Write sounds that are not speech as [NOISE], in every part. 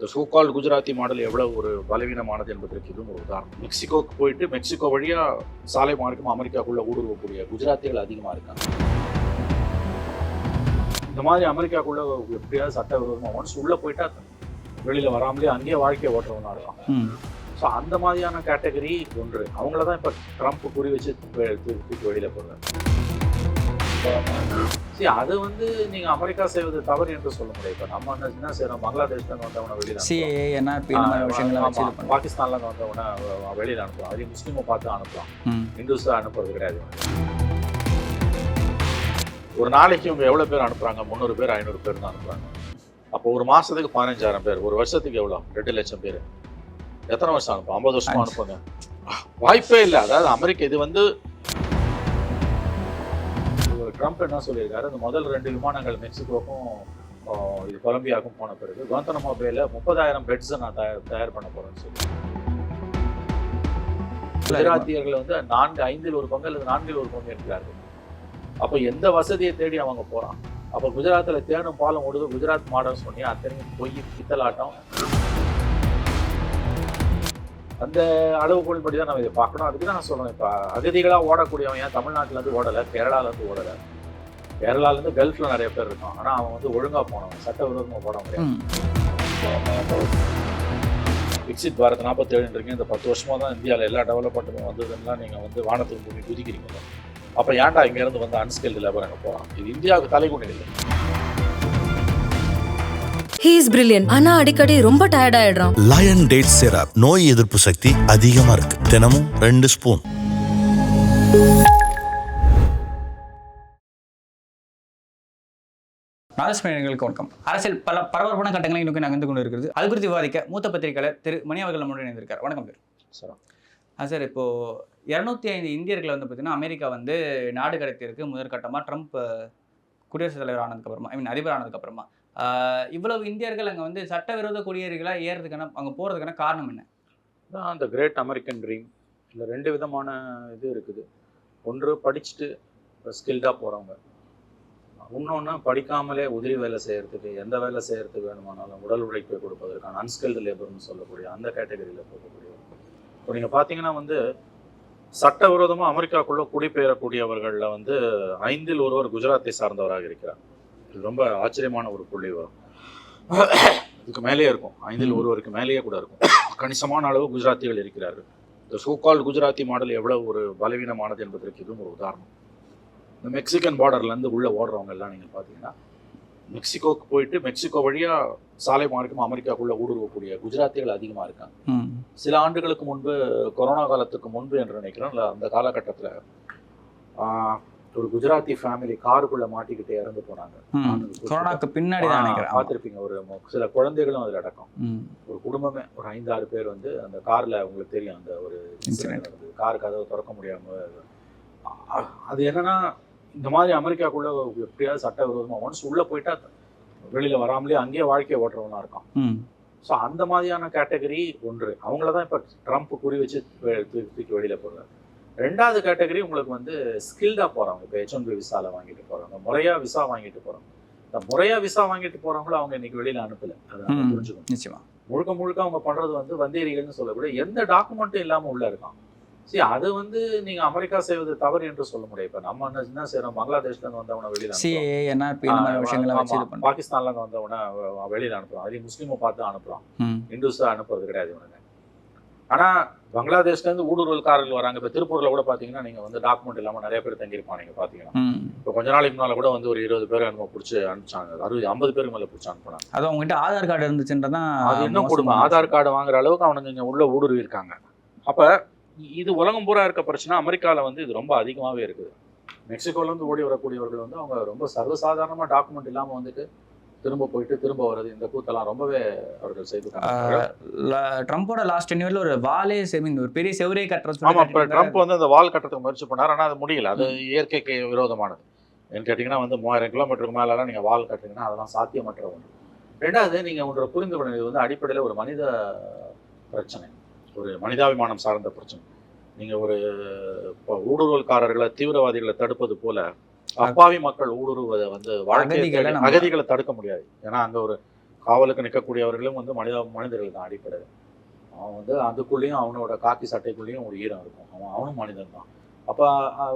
இந்த so called Gujarati model எவ்வளவு ஒரு பலவீனமானது என்பதற்கு இதுவும் ஒரு உதாரணம். மெக்சிகோக்கு போயிட்டு மெக்சிகோ வழியா சாலை மார்க்கம் அமெரிக்காக்குள்ள ஊடுருவக்கூடிய குஜராத்திகள் அதிகமா இருக்காங்க இந்த மாதிரி அமெரிக்காக்குள்ள எப்படியாவது சட்டவிரோதமா ஒன்ஸ் உள்ள போயிட்டா வெளியில வராமலே அங்கேயே வாழ்க்கையை ஓட்டுறவனா இருக்கான் ம். ஸோ அந்த மாதிரியான கேட்டகரி ஒன்று. அவங்கள தான் இப்போ ட்ரம்ப் குறி வச்சு தூக்கி வெளியில போடுறாரு சரி அது வந்து நீங்க அமெரிக்கா செய்வது தவறு என்று சொல்ல முடியாது இப்போ நம்ம என்ன செய்யறோம் பங்களாதேஷ்ல இருந்து வந்தவன வெளியில அனுப்புறோம். சிஏ என்ஆர்பி இந்த மாதிரி விஷயங்களை வச்சு இது ஆமா, பண்ணுறோம் பாகிஸ்தான்ல இருந்து வந்தவன வெளியில அனுப்புறோம். அதே முஸ்லீமை பார்த்து அனுப்புறோம். ம். இந்துஸா அனுப்புறது கிடையாது. ஒரு நாளைக்கு இவங்க எவ்வளவு பேர் அனுப்புறாங்க? முந்நூறு பேர் ஐநூறு பேர் தான் அனுப்புறாங்க. அப்போ ஒரு மாசத்துக்கு பதினஞ்சாயிரம் பேர் ஒரு வருஷத்துக்கு எவ்வளோ ரெண்டு லட்சம் பேர். எத்தனை வருஷம் அனுப்பும்? ஐம்பது வருஷமா அனுப்புங்க. வாய்ப்பே இல்லை. அதாவது அமெரிக்கா இது வந்து ட்ரம்ப் என்ன சொல்லியிருக்காரு? அந்த முதல் ரெண்டு விமானங்கள் மெக்சிகோக்கும் இது கொலம்பியாவுக்கும் போன பிறகு குவாந்தனமோ பேல முப்பதாயிரம் பெட்ஸை நான் தயார் தயார் பண்ண போறேன்னு சொல்லி குஜராத்தியர்கள் வந்து நான்கு ஐந்தில் ஒரு பங்கு அல்லது நான்கில் ஒரு பங்கு இருக்கிறார்கள் அப்போ எந்த வசதியை தேடி அவங்க போகிறான் அப்போ குஜராத்தில் தேனும் பாலம் ஓடுது. குஜராத் மாடல் சொன்னி அத்தனையும் பொய் பித்தலாட்டம். அந்த அளவுகோல்படி தான் நம்ம இதை பார்க்கணும். அதுக்கு தான் நான் சொல்றேன். இப்போ அகதிகளாக ஓடக்கூடியவன் ஏன் தமிழ்நாட்டுல இருந்து ஓடலை கேரளால இருந்து ஓடலை? கேரளால இருந்து கல்ஃப்ல நிறைய பேர் இருக்கான். ஆனா அவன் வந்து ஒழுங்கா போனவன். சட்டவிரோதமா போட முடியாது. விக்சித் பாரத் நாற்பத்தேழுன்றீங்க இந்த பத்து வருஷமா தான் இந்தியாவில் எல்லா டெவலப்மெண்ட்டுமே வந்ததுன்னா நீங்கள் வந்து வானத்துக்கு பூமி குதிக்கிறீங்க. அப்போ ஏன்டா இங்கேருந்து வந்து அன்ஸ்கில்டு லேபர் அங்கே போகிறான் இது இந்தியாவுக்கு தலைகுணி இல்லை. ஹீ இஸ் பிரில்லியன்ட் ஆனா அடிக்கடி ரொம்ப டயர்ட் ஆயிடுறான். லயன் டேட் சிரப் நோய் எதிர்ப்பு சக்தி அதிகமா இருக்கு. தினமும் ரெண்டு ஸ்பூன் நாகஸ்மரணிகளுக்கு வணக்கம். அரசியல் பல பரபரப்பான கட்டங்களை நோக்கி நகர்ந்து கொண்டு இருக்கிறது அது குறித்து விவாதிக்க மூத்த பத்திரிகையாளர் திரு மணி அவர்கள் நம்முடன் இணைந்திருக்கார் வணக்கம் சார். ஆ சார் இப்போ இரநூத்தி ஐந்து இந்தியர்களை வந்து பார்த்தீங்கன்னா அமெரிக்கா வந்து நாடு கடத்தியிருக்கு முதற்கட்டமாக ட்ரம்ப் குடியரசுத் தலைவர் ஆனதுக்கப்புறமா ஐ மீன் அதிபர் ஆனதுக்கப்புறமா இவ்வளவு இந்தியர்கள் அங்கே வந்து சட்டவிரோத குடியேறிகளாக ஏறதுக்கான அங்கே போகிறதுக்கான காரணம் என்ன? தான் அந்த கிரேட் அமெரிக்கன் ட்ரீம் இல்லை ரெண்டு விதமான இது இருக்குது. ஒன்று படிச்சுட்டு ஸ்கில்டாக போகிறவங்க இன்னொன்று படிக்காமலே உதவி வேலை செய்கிறதுக்கு எந்த வேலை செய்கிறதுக்கு வேணுமானாலும் உடல் உழைப்பை கொடுப்பதற்கான அன்ஸ்கில்டு லேபர்னு சொல்லக்கூடிய அந்த கேட்டகரியில் போகக்கூடிய. இப்போ நீங்கள் பார்த்தீங்கன்னா வந்து சட்டவிரோதமாக அமெரிக்காக்குள்ளே குடிபெயரக்கூடியவர்களில் வந்து ஐந்தில் ஒருவர் குஜராத்தை சார்ந்தவராக இருக்கிறார். இது ரொம்ப ஆச்சரியமான ஒரு புள்ளி வரும். இதுக்கு மேலேயே இருக்கும். ஐந்தில் ஒருவருக்கு மேலேயே கூட இருக்கும். கணிசமான அளவு குஜராத்திகள் இருக்கிறார்கள். இந்த சோகால்டு குஜராத்தி மாடல் எவ்வளவு ஒரு பலவீனமானது என்பதற்கு இதுவும் ஒரு உதாரணம். இந்த மெக்சிகன் பார்டர்லேருந்து உள்ளே ஓடுறவங்க எல்லாம் நீங்கள் பார்த்தீங்கன்னா மெக்சிகோக்கு போயிட்டு மெக்சிகோ வழியா சாலை மார்க்கம் அமெரிக்காக்குள்ள ஊடுருவக்கூடிய குஜராத்திகள் அதிகமாக இருக்காங்க. சில ஆண்டுகளுக்கு முன்பு கொரோனா காலத்துக்கு முன்பு என்று நினைக்கிறேன் இல்ல அந்த காலகட்டத்தில் ஒரு குஜராத்தி ஃபேமிலி காருக்குள்ள மாட்டிக்கிட்டு இறந்து போனாங்க. கொரோனாக்கு பின்னாடி. பார்த்துருப்பீங்க. ஒரு சில குழந்தைகளும் அதில் அடக்கம். ஒரு குடும்பமே ஒரு ஐந்து ஆறு பேர் வந்து அந்த கார்ல உங்களுக்கு தெரியும் அந்த ஒரு கார் கதவை திறக்க முடியாம. அது என்னன்னா இந்த மாதிரி அமெரிக்காக்குள்ள எப்படியாவது சட்டவிரோதமா ஒன்ஸ் உள்ள போயிட்டா வெளியில வராமலே அங்கேயே வாழ்க்கையை ஓட்டுறவனா இருக்கான். ஸோ அந்த மாதிரியான கேட்டகரி ஒன்று. அவங்கள தான் இப்போ ட்ரம்ப் குறி வச்சு தூக்கி வெளியில போடுறாரு. ரெண்டாவது கேட்டகரி உங்களுக்கு வந்து ஸ்கில்டா போறவங்க. இப்போ ஹெச் ஒன் பி விசால வாங்கிட்டு போறவங்க முறையா விசா வாங்கிட்டு போறவங்க. இந்த முறையா விசா வாங்கிட்டு போறவங்கள அவங்க இன்னைக்கு வெளியில அனுப்பல. அதை. புரிஞ்சுக்கணும். நிச்சயமா. முழுக்க முழுக்க அவங்க பண்றது வந்து வந்தேரிகள்னு சொல்லக்கூடிய எந்த டாக்குமெண்ட்டும் இல்லாம உள்ள இருக்கான். சரி அது வந்து நீங்க அமெரிக்கா செய்வது தவறு என்று சொல்ல முடியாது. இப்ப நம்ம என்ன என்ன செய்யறோம்? பங்களாதேஷ்ல இருந்து வந்தவன வெளியில அனுப்புறோம். சிஏ என்ஆர்பி இந்த மாதிரி ஆ, விஷயங்களை வச்சு இது ஆமா. பண்ணுறோம் பாகிஸ்தான்ல இருந்து வந்தவன வெளியில அனுப்புறோம். அதே முஸ்லீமை பார்த்து அனுப்புறோம். ம். இந்துஸா அனுப்புறது கிடையாது இவனுங்க ஆனா பங்களாதேஷ்ல இருந்து ஊடுருவல்காரர்கள் வராங்க. இப்ப திருப்பூர்ல கூட பாத்தீங்கன்னா நீங்க வந்து டாக்குமெண்ட் இல்லாம நிறைய பேர் தங்கியிருப்பாங்க நீங்க பாத்தீங்கன்னா. ம். இப்போ கொஞ்ச நாளைக்கு முன்னால கூட வந்து ஒரு இருபது பேர் நம்ம பிடிச்சி அனுப்பிச்சாங்க. அறுபது ஐம்பது பேருக்கு மேல பிடிச்சி அனுப்புனாங்க. அது அவங்ககிட்ட ஆதார் கார்டு இருந்துச்சுன்றதான் அது இன்னும் கொடுமை? ஆதார் கார்டு வாங்குற அளவுக்கு அவனுங்க இங்க உள்ள ஊடுருவி இருக்காங்க அப்ப இது உலகம் பூரா இருக்க பிரச்சனை. அமெரிக்கால வந்து இது ரொம்ப அதிகமாவே இருக்குது. மெக்சிகோல இருந்து ஓடி வரக்கூடியவர்கள் வந்து அவங்க ரொம்ப சர்வசாதாரணமா டாக்குமெண்ட் இல்லாம வந்துட்டு திரும்ப போயிட்டு திரும்ப வர்றது இந்த கூத்தெல்லாம் ரொம்பவே அவர்கள் செய்து ட்ரம்ப்போட லாஸ்ட் டென் இயர்ல ஒரு வாலே சேமிங் ஒரு பெரிய செவரே கட்டுற ஆமா இப்ப ட்ரம்ப் வந்து அந்த வால் கட்டுறதுக்கு முயற்சி பண்ணாரு ஆனா அது முடியல. அது இயற்கைக்கு விரோதமானது. ஏன்னு கேட்டீங்கன்னா வந்து மூவாயிரம் கிலோமீட்டருக்கு மேலலாம் நீங்க வால் கட்டுறீங்கன்னா அதெல்லாம் சாத்தியமற்ற ஒன்று. ரெண்டாவது நீங்க ஒன்றை புரிந்து இது வந்து அடிப்படையில் ஒரு மனித பிரச்சனை. ஒரு மனிதாபிமானம் சார்ந்த பிரச்சனை. நீங்க ஒரு ஊடுருவல்காரர்களை தீவிரவாதிகளை தடுப்பது போல அப்பாவி மக்கள் ஊடுருவதை வந்து வாழ்க்கையை அகதிகளை தடுக்க முடியாது. ஏன்னா அங்க ஒரு காவலுக்கு நிற்கக்கூடியவர்களும் வந்து மனித மனிதர்கள் தான் அடிப்படை அவன் வந்து அதுக்குள்ளேயும் அவனோட காக்கி சட்டைக்குள்ளேயும் ஒரு ஈரம் இருக்கும். அவன் அவனும் மனிதன் தான். அப்போ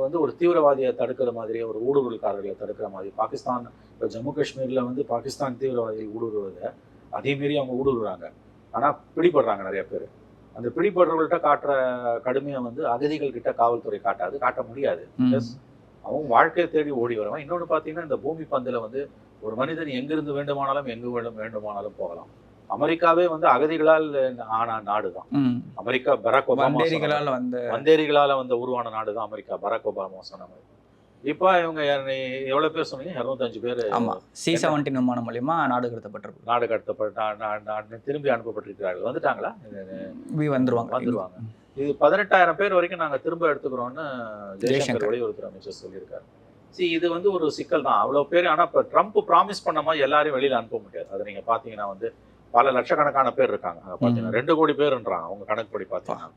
வந்து ஒரு தீவிரவாதியை தடுக்கிற மாதிரி ஒரு ஊடுருவல்காரர்களை தடுக்கிற மாதிரி பாகிஸ்தான் இப்போ ஜம்மு காஷ்மீரில் வந்து பாகிஸ்தான் தீவிரவாதிகள் ஊடுருவதை அதே மீறி அவங்க ஊடுருவுறாங்க. ஆனால் பிடிபடுறாங்க நிறைய பேர். அந்த பிடிபடுறவங்கள்ட்ட காட்டுற கடுமையை வந்து அகதிகள் கிட்ட காவல்துறை காட்டாது காட்ட முடியாது. அவன் வாழ்க்கையை தேடி ஓடி வருவான். இன்னொன்று பார்த்தீங்கன்னா இந்த பூமி பந்தில் வந்து ஒரு மனிதன் எங்கிருந்து வேண்டுமானாலும் எங்கு வேண்டும் வேண்டுமானாலும் போகலாம். அமெரிக்காவே வந்து அகதிகளால் ஆன நாடு தான். அமெரிக்கா பராக் ஒபாமா வந்த வந்தேரிகளால வந்து உருவான நாடு தான் அமெரிக்கா பராக் ஒபாமா சொன்ன மாதிரி. இப்போ இவங்க எவ்வளவு பேர் சொன்னீங்க? இரநூத்தஞ்சு பேர் ஆமா. சி செவன்டீன் விமானம் மூலியமா நாடு கடத்தப்பட்டிருக்கு. நாடு கடத்தப்பட்ட திரும்பி அனுப்பப்பட்டிருக்கிறார்கள். வந்துட்டாங்களா? வந்துருவாங்க. வந்துருவாங்க. இது பதினெட்டாயிரம் பேர் வரைக்கும் நாங்க திரும்ப எடுத்துக்கிறோம்னு ஜெய்சங்கர். வெளியுறவுத்துறை அமைச்சர் சொல்லியிருக்காரு. See இது வந்து ஒரு சிக்கல் தான். அவ்வளவு பேர் ஆனா இப்ப ட்ரம்ப் ப்ராமிஸ் பண்ண மாதிரி எல்லாரையும் வெளியில அனுப்ப முடியாது. அதை நீங்க பாத்தீங்கன்னா வந்து பல லட்சக்கணக்கான பேர் இருக்காங்க. ம். ரெண்டு கோடி பேருன்றாங்க. அவங்க கணக்குப்படி பாத்தீங்கன்னா.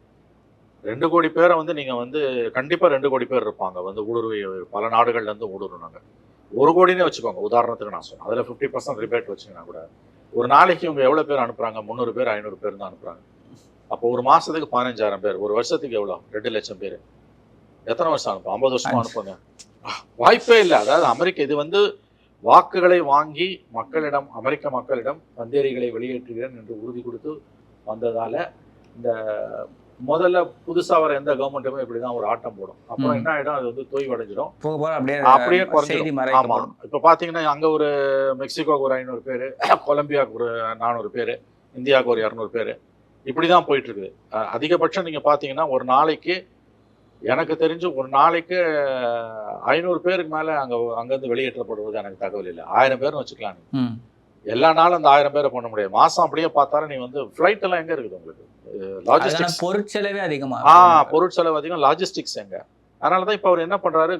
ரெண்டு கோடி பேரை வந்து நீங்க வந்து கண்டிப்பா ரெண்டு கோடி பேர் இருப்பாங்க. வந்து ஊடுருவி பல நாடுகள்ல இருந்து ஊடுருவினாங்க ஒரு கோடினே வச்சுக்கோங்க. உதாரணத்துக்கு நான் சொன்னேன் அதுல ஃபிஃப்டி பர்சன்ட் ரிபேட் வச்சுங்கன்னா கூட. ஒரு நாளைக்கு இவங்க எவ்வளவு பேர் அனுப்புறாங்க? முந்நூறு பேர் ஐநூறு பேர் தான் அனுப்புறாங்க. அப்போ ஒரு மாசத்துக்கு பதினஞ்சாயிரம் பேர் ஒரு வருஷத்துக்கு எவ்வளோ ரெண்டு லட்சம் பேர். எத்தனை வருஷம் அனுப்பும்? ஐம்பது வருஷமா அனுப்புங்க. வாய்ப்பே இல்லை. அதாவது அமெரிக்க இது வந்து வாக்குகளை வாங்கி மக்களிடம் அமெரிக்க மக்களிடம் வந்தேரிகளை வெளியேற்றுகிறேன் என்று உறுதி கொடுத்து வந்ததால இந்த முதல்ல புதுசா வர எந்த கவர்மெண்ட்டுமே இப்படிதான் ஒரு ஆட்டம் போடும். அப்புறம். என்ன ஆயிடும்? அது வந்து தோய்வடைஞ்சிடும். அப்படியே குறைஞ்சிடும். இப்ப பாத்தீங்கன்னா அங்க ஒரு மெக்சிகோக்கு ஒரு ஐநூறு பேரு கொலம்பியாவுக்கு ஒரு நானூறு பேரு இந்தியாவுக்கு ஒரு இரநூறு பேரு. இப்படிதான் போயிட்டு இருக்குது அஹ் அதிகபட்சம் நீங்க பாத்தீங்கன்னா ஒரு நாளைக்கு எனக்கு தெரிஞ்சு ஒரு நாளைக்கு ஐநூறு பேருக்கு மேல அங்க அங்கிருந்து வெளியேற்றப்படுவது எனக்கு தகவல் இல்லை. ஆயிரம் பேர்னு வச்சுக்கலாம். எல்லா நாளும் அந்த ஆயிரம் பேரை பண்ண முடியாது. மாசம் அப்படியே பார்த்தாலும் நீ வந்து ஃபிளைட் எல்லாம் எங்க இருக்குது உங்களுக்கு? லாஜிஸ்டிக்ஸ் பொருட்செலவே அதிகமா ஆ பொருட்செலவு அதிகம் லாஜிஸ்டிக்ஸ் எங்க? அதனால தான் இப்போ அவர் என்ன பண்றாரு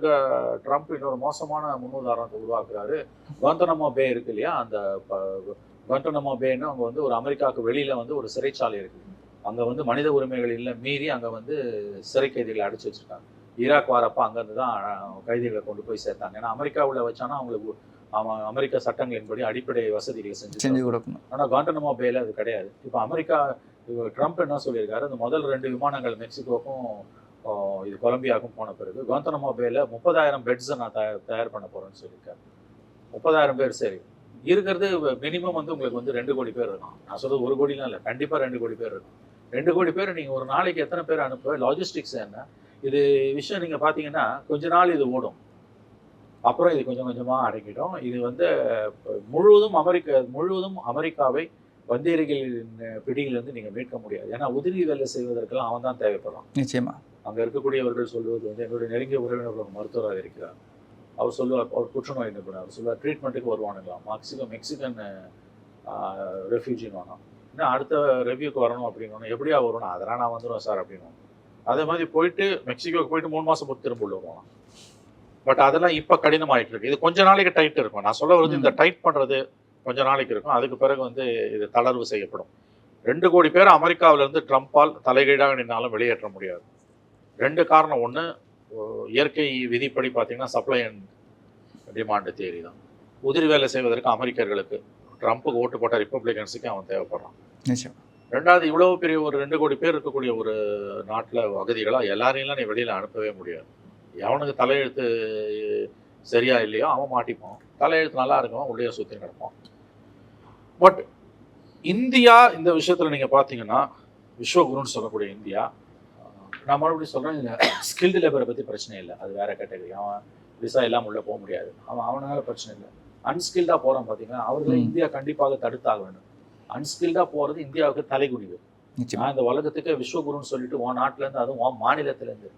ட்ரம்ப் இன்னொரு மோசமான முன்னுதாரணத்தை உருவாக்குறாரு. குவாந்தனமோ பே இருக்கு இல்லையா? அந்த குவாந்தனமோ பேன்னு அவங்க வந்து ஒரு அமெரிக்காவுக்கு வெளியில வந்து ஒரு சிறைச்சாலை இருக்கு. அங்க வந்து மனித உரிமைகள் இல்லை மீறி அங்க வந்து சிறை கைதிகளை அடைச்சு வச்சிருக்காங்க. ஈராக் வரப்ப அங்கேருந்து தான் கைதிகளை கொண்டு போய் சேர்த்தாங்க. ஏன்னா அமெரிக்காவுல வச்சானா அவங்களுக்கு அவன் அமெரிக்க சட்டங்களின்படி அடிப்படை வசதிகளை செஞ்சு செஞ்சு கொடுக்கணும். ஆனால் காண்டனமோ பேல அது கிடையாது. இப்போ அமெரிக்கா ட்ரம்ப் என்ன சொல்லியிருக்காரு? இந்த முதல் ரெண்டு விமானங்கள் மெக்சிகோக்கும் இது கொலம்பியாவுக்கும் போன பிறகு காந்தனமோ பேல முப்பதாயிரம் பெட்ஸை நான் தயார் தயார் பண்ண போறேன்னு சொல்லியிருக்காரு. முப்பதாயிரம் பேர் சரி. இருக்கிறது மினிமம் வந்து உங்களுக்கு வந்து ரெண்டு கோடி பேர் இருக்கும் நான் சொல்றது ஒரு கோடிலாம் இல்லை கண்டிப்பாக ரெண்டு கோடி பேர் இருக்கும் ரெண்டு கோடி பேர் நீங்கள் ஒரு நாளைக்கு எத்தனை பேர் அனுப்ப லாஜிஸ்டிக்ஸ் என்ன? இது விஷயம் நீங்கள் பார்த்தீங்கன்னா கொஞ்ச நாள் இது ஓடும். அப்புறம் இது கொஞ்சம் கொஞ்சமாக அடங்கிடும். இது வந்து முழுவதும் அமெரிக்க முழுவதும் அமெரிக்காவை வந்தேரிகளின் பிடியிலிருந்து நீங்கள் மீட்க முடியாது. ஏன்னா உதிரி வேலை செய்வதற்கெல்லாம் அவன் தான் தேவைப்படுறான் நிச்சயமா. அங்கே இருக்கக்கூடியவர்கள் சொல்வது வந்து என்னுடைய நெருங்கிய உறவினர் ஒரு மருத்துவராக இருக்கிறார். அவர் சொல்லுவார் அவர் புற்றுநோய் நிபுணர் அவர் சொல்லுவார் ட்ரீட்மெண்ட்டுக்கு வருவானுங்களாம் மெக்சிகோ மெக்சிகன் ரெஃப்யூஜின்னு வேணும் இன்னும் அடுத்த ரெவ்யூக்கு வரணும் அப்படின்னு எப்படியா வரணும் அதெல்லாம் நான் வந்துடுவேன் சார் அப்படின்னு அதே மாதிரி போயிட்டு மெக்சிகோக்கு போயிட்டு மூணு மாதம் பொறுத்து திரும்ப உள்ள வருவாங்க பட் அதெல்லாம் இப்போ கடினமாயிட்டு இருக்கு. இது கொஞ்ச நாளைக்கு டைட் இருக்கும். நான் சொல்ல வருது இந்த டைட் பண்ணுறது கொஞ்ச நாளைக்கு இருக்கும். அதுக்கு பிறகு வந்து இது தளர்வு செய்யப்படும். ரெண்டு கோடி பேர் அமெரிக்காவில இருந்து ட்ரம்ப்பால் தலைகீழாக நின்னாலும் வெளியேற்ற முடியாது. ரெண்டு காரணம். ஒன்று இயற்கை விதிப்படி பார்த்தீங்கன்னா சப்ளை அண்ட் டிமாண்ட் தியரி தான். உதிரி வேலை செய்வதற்கு அமெரிக்கர்களுக்கு ட்ரம்ப்புக்கு ஓட்டு போட்ட ரிப்பப்ளிகன்ஸுக்கு அவன் தேவைப்படுறான். நிச்சயம். ரெண்டாவது இவ்வளவு பெரிய ஒரு ரெண்டு கோடி பேர் இருக்கக்கூடிய ஒரு நாட்டில் அகதிகளா எல்லாரையும்லாம் நீ வெளியில் அனுப்பவே முடியாது. எவனுக்கு தலையெழுத்து சரியா இல்லையோ அவன் மாட்டிப்பான். தலையெழுத்து நல்லா இருக்கும் உள்ளே சுற்றி நடப்பான் பட் இந்தியா இந்த விஷயத்தில் நீங்கள் பார்த்தீங்கன்னா விஸ்வகுருன்னு சொல்லக்கூடிய இந்தியா நான் மறுபடியும் சொல்கிறேன் ஸ்கில்டு லேபரை பற்றி பிரச்சனை இல்லை. அது வேற கேட்டகரி அவன் விசா இல்லாமல் உள்ளே போக முடியாது. அவன் அவனால பிரச்சனை இல்லை. அன்ஸ்கில்டாக போகிறான் பார்த்தீங்கன்னா அவர்களை. இந்தியா கண்டிப்பாக தடுத்தாக வேண்டும். அன்ஸ்கில்டாக போகிறது இந்தியாவுக்கு தலைகுடிவு நான் இந்த உலகத்துக்கு விஸ்வகுருன்னு சொல்லிட்டு உன் நாட்டிலேருந்து அதுவும் உன் மாநிலத்திலேருந்து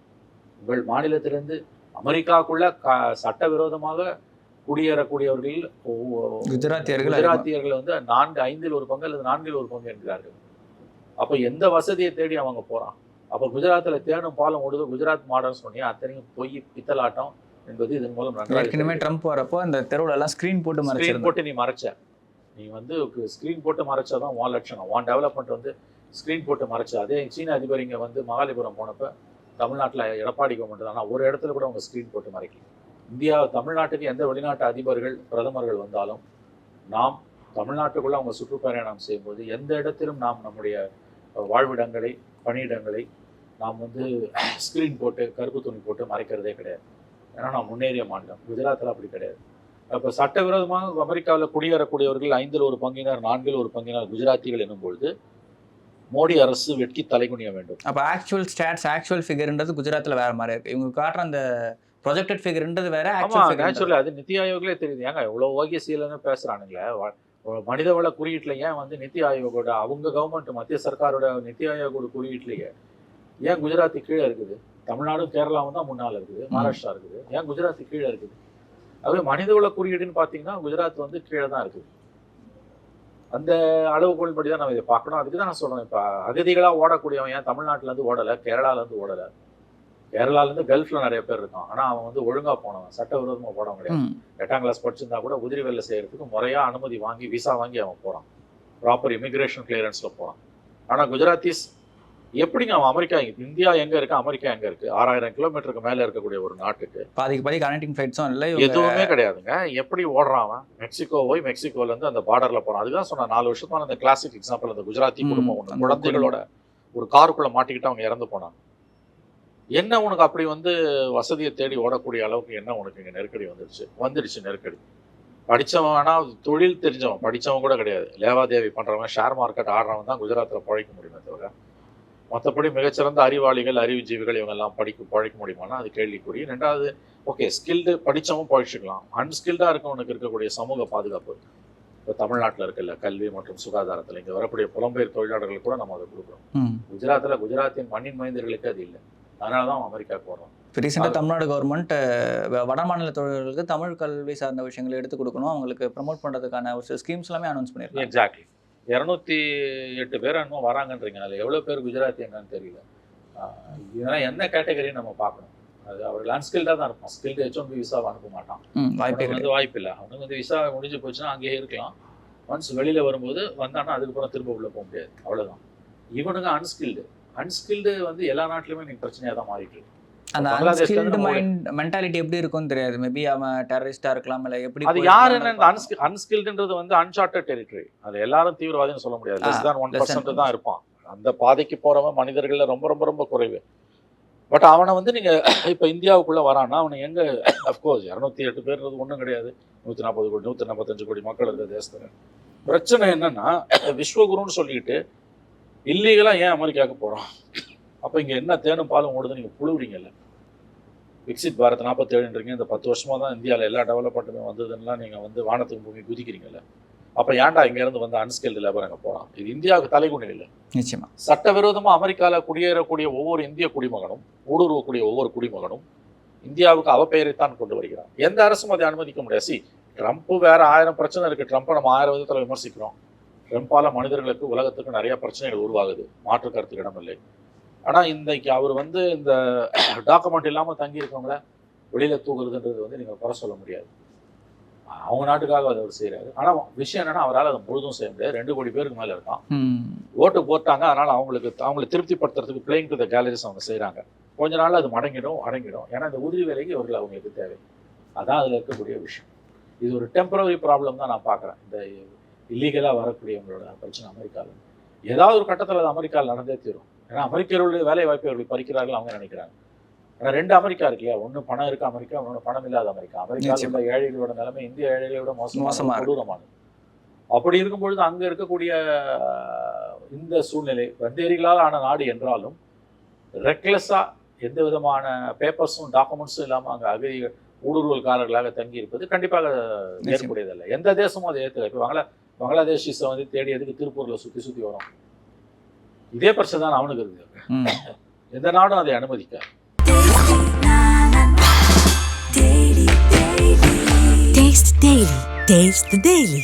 உங்கள் மாநிலத்திலேருந்து அமெரிக்காவுக்குள்ள க சட்டவிரோதமாக குடியேறக்கூடியவர்கள் குஜராத்தியர்கள் குஜராத்தியர்கள் வந்து நான்கு ஐந்தில் ஒரு பங்கு அல்லது நான்கில் ஒரு பங்கு என்கிறார்கள். அப்போ எந்த வசதியை தேடி அவங்க போறான்? அப்போ குஜராத்தில் தேனும் பாலம் ஓடுது. குஜராத் மாடல் சொன்னியா அத்தனையும் பொய் பித்தலாட்டம் என்பது இதன் மூலம் ஏற்கனவே ட்ரம்ப் வரப்போ அந்த தெருவுல எல்லாம் ஸ்கிரீன் போட்டு மறைச்சிருந்தோம் போட்டு நீ மறைச்ச. நீ வந்து ஸ்க்ரீன் போட்டு மறைச்சாதான் உன் லட்சணம். உன் டெவலப்மெண்ட் வந்து ஸ்க்ரீன் போட்டு மறைச்ச. அதே சீன அதிபர் இங்கே வந்து மகாலிபுரம் போனப்ப தமிழ்நாட்டில் எடப்பாடி கவர்மெண்ட் தான். ஆனால் ஒரு இடத்துல கூட அவங்க ஸ்க்ரீன் போட்டு மறைக்கல. இந்தியா தமிழ்நாட்டுக்கு எந்த வெளிநாட்டு அதிபர்கள் பிரதமர்கள் வந்தாலும் நாம் தமிழ்நாட்டுக்குள்ள அவங்க சுற்றுப்பயணம் செய்யும்போது எந்த இடத்திலும் நாம் நம்முடைய வாழ்விடங்களை பணியிடங்களை நாம் வந்து ஸ்க்ரீன் போட்டு கருப்பு துணி போட்டு மறைக்கிறதே கிடையாது. ஏன்னா நான் முன்னேறிய மாநிலம். குஜராத்தில் அப்படி கிடையாது. அப்போ சட்டவிரோதமாக அமெரிக்காவில் குடியேறக்கூடியவர்கள் ஐந்தில் ஒரு பங்கினர் நான்கில் ஒரு பங்கினர் குஜராத்திகள் என்னும் பொழுது மோடி அரசு வெட்கி தலைகுனிய வேண்டும். அப்போ ஆக்சுவல் ஸ்டாட்ஸ் ஆக்சுவல் ஃபிகர்ன்றது குஜராத்தில் வேற மாதிரி இருக்கு. இவங்க காட்டுற அந்த ப்ரொஜெக்டட் ஃபிகர்ன்றது வேற ஆக்சுவல் அது நித்தி ஆயோக்லே தெரியுது. ஏங்க எவ்வளோ ஓகேசியிலன்னு பேசுறானுங்களே. வ- ஒரு மனித வள குறியீட்டுல ஏன் வந்து நித்தி ஆயோகோட அவங்க கவர்மெண்ட் மத்திய சர்க்காரோட நித்தி ஆயோகோட குறியீட்லயே ஏன் குஜராத்தி கீழே இருக்குது? தமிழ்நாடும் கேரளாவும் தான் முன்னால இருக்குது மகாராஷ்டிரா இருக்குது. ஏன் குஜராத்தி கீழே இருக்குது? அது மனித வள குறியீடுன்னு பார்த்தீங்கன்னா குஜராத் வந்து கீழே தான் இருக்குது. அந்த அளவுகோல் படி தான் நம்ம இதை பார்க்கணும். அதுக்கு தான் நான் சொல்றேன். இப்போ அகதிகளாக ஓடக்கூடியவன் ஏன் தமிழ்நாட்டுல இருந்து ஓடலை கேரளால இருந்து ஓடலை? கேரளால இருந்து கல்ஃப்ல நிறைய பேர் இருக்கான். ஆனா அவன் வந்து ஒழுங்கா போனவன். சட்டவிரோதமா போனவன் கிடையாது. ம். எட்டாம் கிளாஸ் படிச்சிருந்தா கூட உதிரி வேலை செய்யறதுக்கு முறையா அனுமதி வாங்கி விசா வாங்கி அவன் போறான். ப்ராப்பர் இமிகிரேஷன் கிளியரன்ஸ்ல போறான். ஆனா குஜராத்திஸ் எப்படிங்க அவன் அமெரிக்கா இந்தியா எங்க இருக்கு அமெரிக்கா எங்க இருக்கு? ஆறாயிரம் கிலோமீட்டருக்கு மேல இருக்கக்கூடிய ஒரு நாட்டுக்கு. பாதிக்கு பாதி கனெக்டிங் ஃபிளைட்ஸும் இல்லை எதுவுமே கிடையாதுங்க. எப்படி ஓடுறான் அவன்? மெக்சிகோ போய் மெக்சிகோல இருந்து அந்த பார்டர்ல போறான். அதுதான் சொன்ன நாலு வருஷமா அந்த கிளாசிக் எக்ஸாம்பிள் அந்த குஜராத்தி குடும்பம் அந்த குழந்தைகளோட ஒரு காருக்குள்ள மாட்டிக்கிட்டு அவங்க இறந்து போனாங்க என்ன உனக்கு அப்படி வந்து வசதியை தேடி ஓடக்கூடிய அளவுக்கு என்ன உனக்கு இங்க நெருக்கடி வந்துருச்சு? வந்துடுச்சு நெருக்கடி. படிச்சவன் வேணா தொழில் தெரிஞ்சவன். படிச்சவன் கூட கிடையாது. லேவாதேவி பண்றவன் ஷேர் மார்க்கெட் ஆடுறவன் தான் குஜராத்தில் பழைக்க முடியுமே தவிர மற்றபடி மிகச்சிறந்த அறிவாளிகள் அறிவுஜீவிகள் இவங்க எல்லாம் படிக்க பழைக்க முடியுமானா அது கேள்விக்குறி. ரெண்டாவது ஓகே ஸ்கில்டு படிச்சவன் பழிச்சுக்கலாம் அன்ஸ்கில்டாக இருக்கவனுக்கு இருக்கக்கூடிய சமூக பாதுகாப்பு. இப்போ தமிழ்நாட்டில் இருக்குல்ல கல்வி மற்றும் சுகாதாரத்தில் இங்கே வரக்கூடிய புலம்பெயர் தொழிலாளர்களுக்கு கூட நம்ம அதை கொடுக்குறோம். குஜராத்தில் குஜராத்தின் மண்ணின் மைந்தர்களுக்கு அது இல்லை. அதனால தான் அமெரிக்காவுக்கு போடுறோம் இப்போ ரீசெண்டாக தமிழ்நாடு கவர்மெண்ட் வட மாநில தொழிலாளர்களுக்கு தமிழ் கல்வி சார்ந்த விஷயங்களை எடுத்து கொடுக்கணும். அவங்களுக்கு ப்ரமோட் பண்ணுறதுக்கான ஒரு ஸ்கீம்ஸ் எல்லாமே அனௌன்ஸ் பண்ணியிருக்காங்க எக்ஸாக்ட்லி இரநூத்தி எட்டு பேர் என்னமோ வராங்கன்றீங்க. அதில் எவ்வளோ பேர் குஜராத்தி என்னன்னு தெரியல. இதெல்லாம் என்ன கேட்டகரி நம்ம பார்க்கணும்? அது அவர்கள் அன்ஸ்கில்டாக தான் இருப்பான். ஸ்கில்டு ஹெச் ஒன் விசா அனுப்ப மாட்டான். வாய்ப்பே வந்து வாய்ப்பு இல்லை. அவனுக்கு வந்து விசா முடிஞ்சு போச்சுன்னா அங்கேயே இருக்கலாம். ஒன்ஸ் வெளியில் வரும்போது வந்தானா அதுக்கப்புறம் திரும்ப உள்ளே போக முடியாது. அவ்வளோதான் இவனுங்க அன்ஸ்கில்டு அன்ஸ்கில்டு வந்து எல்லா நாட்டிலுமே நீங்க பிரச்சனையாக தான் மாறிட்டு இருக்கு. அந்த அன்ஸ்கில்டு இருந்து மைண்ட் மென்டாலிட்டி எப்படி இருக்கும்னு தெரியாது. மேபி அவன் டெரரிஸ்டாக இருக்கலாம் இல்லை எப்படி அது யார் என்ன அன்ஸ்கில்டுன்றது வந்து அன்சார்ட்டட் டெரிட்டரி அது எல்லாரும் தீவிரவாதின்னு சொல்ல முடியாது. லெஸ் தான் ஒன் பர்சன்ட் தான் இருப்பான். அந்த பாதைக்கு போறவன் மனிதர்கள்ல ரொம்ப ரொம்ப ரொம்ப குறைவு. பட் அவனை வந்து நீங்க [COUGHS] இப்ப இந்தியாவுக்குள்ள வரான்னா அவனை எங்க அஃப்கோர்ஸ் இரநூத்தி எட்டு பேர்ன்றது ஒன்றும் கிடையாது. நூத்தி நாற்பது கோடி நூத்தி நாற்பத்தஞ்சு கோடி மக்கள் இருக்கிற தேசத்துல. பிரச்சனை என்னன்னா [COUGHS] விஸ்வகுருன்னு சொல்லிட்டு இல்லீகலா ஏன் அமெரிக்காவுக்கு போறோம்? அப்ப இங்க என்ன தேனும் பாலும் ஓடுது நீங்க புழுவுறீங்கல்ல. விக்சித் பாரத் நாற்பத்தேழுன்றீங்க இந்த பத்து வருஷமா தான் இந்தியாவில் எல்லா டெவலப்மெண்ட்டுமே வந்ததுன்னா நீங்க வந்து வானத்துக்கு பூமி குதிக்கிறீங்கல்ல. அப்ப ஏன்டா இங்க இருந்து வந்து அன்ஸ்கில்டு லேபர் அங்க போறான்? இது இந்தியாவுக்கு தலைகுணி இல்லை. நிச்சயமா. சட்டவிரோதமா அமெரிக்கால குடியேறக்கூடிய ஒவ்வொரு இந்திய குடிமகனும் ஊடுருவக்கூடிய ஒவ்வொரு குடிமகனும் இந்தியாவுக்கு அவப்பெயரைத்தான் கொண்டு வருகிறான். எந்த அரசும் அதை அனுமதிக்க முடியாது. சி ட்ரம்ப் வேற ஆயிரம் பிரச்சனை இருக்கு. ட்ரம்ப்பை நம்ம ஆயிரம் விதத்துல விமர்சிக்கிறோம். ட்ரம்ப்பால மனிதர்களுக்கு உலகத்துக்கு நிறைய பிரச்சனைகள் உருவாகுது. மாற்று கருத்துக்கு இடமில்லை. ஆனா இன்றைக்கு அவர் வந்து இந்த [COUGHS] டாக்குமெண்ட் இல்லாம தங்கி இருக்கவங்கள வெளியில தூக்குறதுன்றது வந்து நீங்க குறை சொல்ல முடியாது. அவங்க நாட்டுக்காக அதை அவர் செய்யறாரு ஆனா விஷயம் என்னன்னா அவரால் அதை முழுதும் செய்ய முடியாது. ரெண்டு கோடி பேருக்கு மேல இருக்கான். ஓட்டு போட்டாங்க அதனால அவங்களுக்கு அவங்களை திருப்திப்படுத்துறதுக்கு பிளேயிங் டு த கேலரிஸ் அவங்க செய்றாங்க. கொஞ்ச நாள்ல அது மடங்கிடும் அடங்கிடும். ஏன்னா இந்த உதவி வேலைக்கு இவர்கள் அவங்களுக்கு தேவை. அதான் அதுல இருக்கக்கூடிய விஷயம். இது ஒரு டெம்பரரி ப்ராப்ளம் தான் நான் பார்க்குறேன். இந்த இல்லீகலாக வரக்கூடியவங்களோட பிரச்சனை அமெரிக்காவில் ஏதாவது ஒரு கட்டத்தில் அது அமெரிக்காவில் நடந்தே தீரும். ஏன்னா அமெரிக்கர்களுடைய வேலை வாய்ப்பை அவர்கள் பறிக்கிறார்கள் அவங்க நினைக்கிறாங்க. ஏன்னா ரெண்டு அமெரிக்கா இருக்கு இல்லையா? ஒன்று பணம் இருக்கு அமெரிக்கா இன்னொன்று பணம் இல்லாத அமெரிக்கா. அமெரிக்காவில் உள்ள ஏழைகளோட நிலைமை இந்திய ஏழைகளை விட மோசமா மோசமான இருக்கு. கொடூரமானது. அப்படி இருக்கும் பொழுது அங்க இருக்கக்கூடிய இந்த சூழ்நிலை வந்தேரிகளால் ஆன நாடு என்றாலும் ரெக்லெஸ்ஸா எந்த விதமான பேப்பர்ஸும் டாக்குமெண்ட்ஸும் இல்லாம அங்க அகதி ஊடுருவல்காரர்களாக தங்கி இருப்பது கண்டிப்பாக ஏற்புடையதல்ல. எந்த தேசமும் அதை ஏற்றுக்கல இப்போ பங்களாதேஷிஸை வந்து தேடி எதுக்கு திருப்பூர்ல சுத்தி சுத்தி வரும் இதே பிரச்சனை தான் அவனுக்கு இருக்கு எந்த நாடும் அதை அனுமதிக்க Taste Daily. Taste the Daily.